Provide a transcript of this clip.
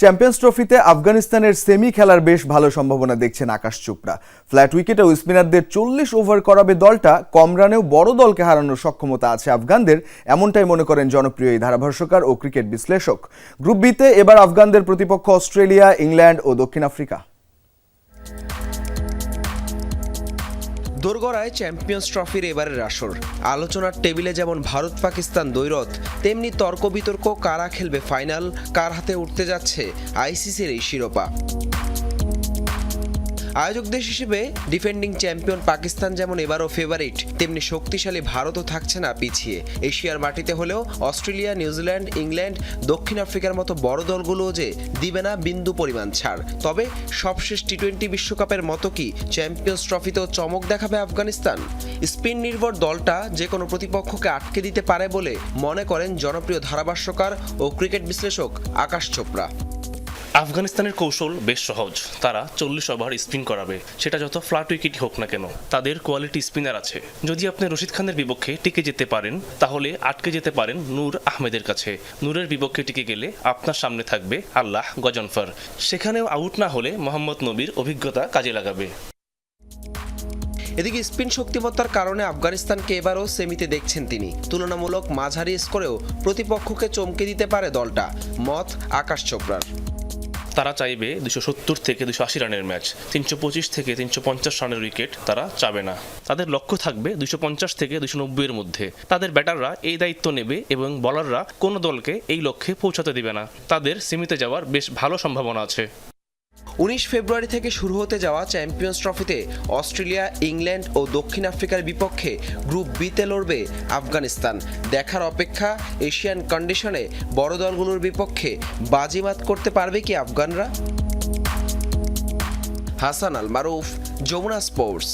Champions ট্রফিতে আফগানিস্তানের semi খেলার বেশ ভালো সম্ভাবনা দেখছেন আকাশ চোপড়া। ফ্ল্যাট উইকেটে স্পিনারদের চল্লিশ ওভার করাবে দলটা, কম রানেও বড় দলকে হারানোর সক্ষমতা আছে আফগানদের, এমনটাই মনে করেন জনপ্রিয় এই ধারাভাষ্যকার ও ক্রিকেট বিশ্লেষক। গ্রুপ বিতে এবার আফগানদের প্রতিপক্ষ অস্ট্রেলিয়া, ইংল্যান্ড ও দক্ষিণ আফ্রিকা। দোরগড়ায় চ্যাম্পিয়ন্স ট্রফির এবারের আসর। আলোচনার টেবিলে যেমন ভারত পাকিস্তান দ্বৈরথ, তেমনি তর্ক বিতর্ক কারা খেলবে ফাইনাল, কার হাতে উঠতে যাচ্ছে আইসিসির এই শিরোপা। আয়োজক দেশ হিসেবে ডিফেন্ডিং চ্যাম্পিয়ন পাকিস্তান যেমন এবারও ফেভারিট তেমনি শক্তিশালী ভারতও থাকছে না পিছিয়ে। এশিয়ার মাটিতে হলেও অস্ট্রেলিয়া, নিউজিল্যান্ড, ইংল্যান্ড, দক্ষিণ আফ্রিকার মতো বড় দলগুলোও যে দিবে না বিন্দু পরিমাণ ছাড়। তবে সবশেষ টি টোয়েন্টি বিশ্বকাপের মতো কি চ্যাম্পিয়ন্স ট্রফিতেও চমক দেখাবে আফগানিস্তান? স্পিন নির্ভর দলটা যে কোনো প্রতিপক্ষকে আটকে দিতে পারে বলে মনে করেন জনপ্রিয় ধারাভাষ্যকার ও ক্রিকেট বিশ্লেষক আকাশ চোপড়া। আফগানিস্তানের কৌশল বেশ সহজ। তারা চল্লিশ ওভার স্পিন করাবে। সেটা যত ফ্ল্যাট উইকেটই হোক না কেন, তাদের কোয়ালিটি স্পিনার আছে। যদি আপনি রশিদ খানের বিপক্ষে টিকে যেতে পারেন, তাহলে আটকে যেতে পারেন নূর আহমেদের কাছে। নূরের বিপক্ষে টিকে গেলে আপনার সামনে থাকবে আল্লাহ গজনফর। সেখানেও আউট না হলে মোহাম্মদ নবীর অভিজ্ঞতা কাজে লাগাবে। এদিকে স্পিন শক্তিমত্তার কারণে আফগানিস্তানকে এবারও সেমিতে দেখছেন তিনি। তুলনামূলক মাঝারি স্কোরেও প্রতিপক্ষকে চমকে দিতে পারে দলটা। মত আকাশ চোপড়ার। তারা চাইবে দুশো সত্তর থেকে দুশো আশি রানের ম্যাচ, তিনশো পঁচিশ থেকে তিনশো পঞ্চাশ রানের উইকেট তারা চাবে না। তাদের লক্ষ্য থাকবে দুশো পঞ্চাশ থেকে দুশো নব্বইয়ের মধ্যে। তাদের ব্যাটাররা এই দায়িত্ব নেবে এবং বলাররা কোনো দলকে এই লক্ষ্যে পৌঁছাতে দেবে না। তাদের সীমিতে যাওয়ার বেশ ভালো সম্ভাবনা আছে। উনিশ ফেব্রুয়ারি থেকে শুরু হতে যাওয়া চ্যাম্পিয়ন্স ট্রফিতে অস্ট্রেলিয়া, ইংল্যান্ড ও দক্ষিণ আফ্রিকার বিপক্ষে গ্রুপ বিতে লড়বে আফগানিস্তান। দেখার অপেক্ষা এশিয়ান কন্ডিশনে বড় দলগুলোর বিপক্ষে বাজিমাত করতে পারবে কি আফগানরা? হাসান আল মারুফ যমুনা স্পোর্টস।